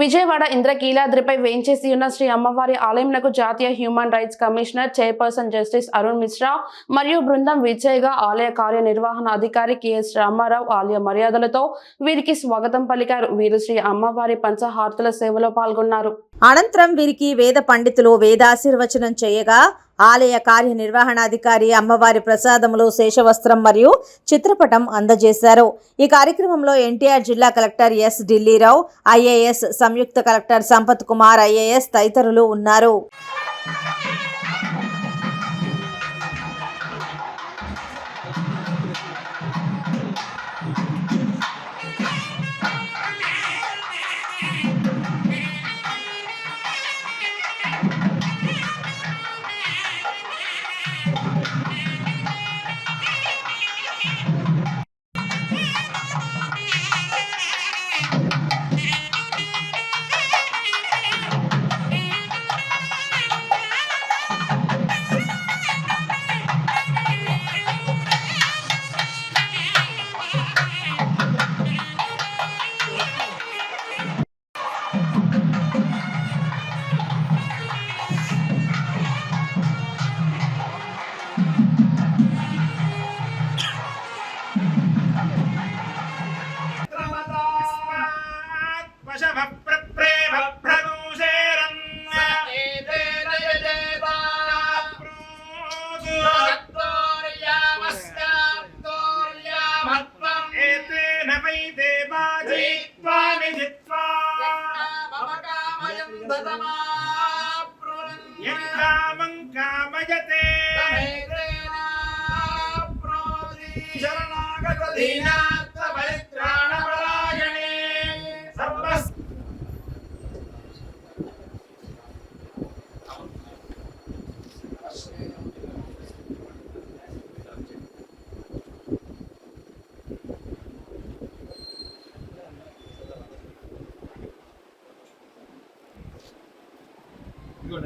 విజయవాడ ఇంద్రకీలాద్రిపై వేంచేసి ఉన్న శ్రీ అమ్మవారి ఆలయంలకు జాతీయ human rights commissioner chairperson justice Arun Mishra మరియు బృందం విజయ్గా ఆలయ కార్యనిర్వహణ అధికారి కెఎస్ రామారావు ఆలయ మర్యాదలతో వీరికి స్వాగతం పలికారు. వీరు శ్రీ అమ్మవారి పంచహారతుల సేవలో పాల్గొన్నారు. అనంతరం వీరికి వేద పండితులు వేదాశీర్వచనం చేయగా ఆలయ కార్యనిర్వహణాధికారి అమ్మవారి ప్రసాదములు శేషవస్త్రం మరియు చిత్రపటం అందజేశారు. ఈ కార్యక్రమంలో ఎన్టీఆర్ జిల్లా కలెక్టర్ ఎస్ ఢిల్లీరావు ఐఏఎస్ సంయుక్త కలెక్టర్ సంపత్ కుమార్ ఐఏఎస్ తదితరులు ఉన్నారు. वै देवा जित्वानि जित्वा यत्कामं कामयते शरणागतदीनात्मपरित्राणपरायणे Digo,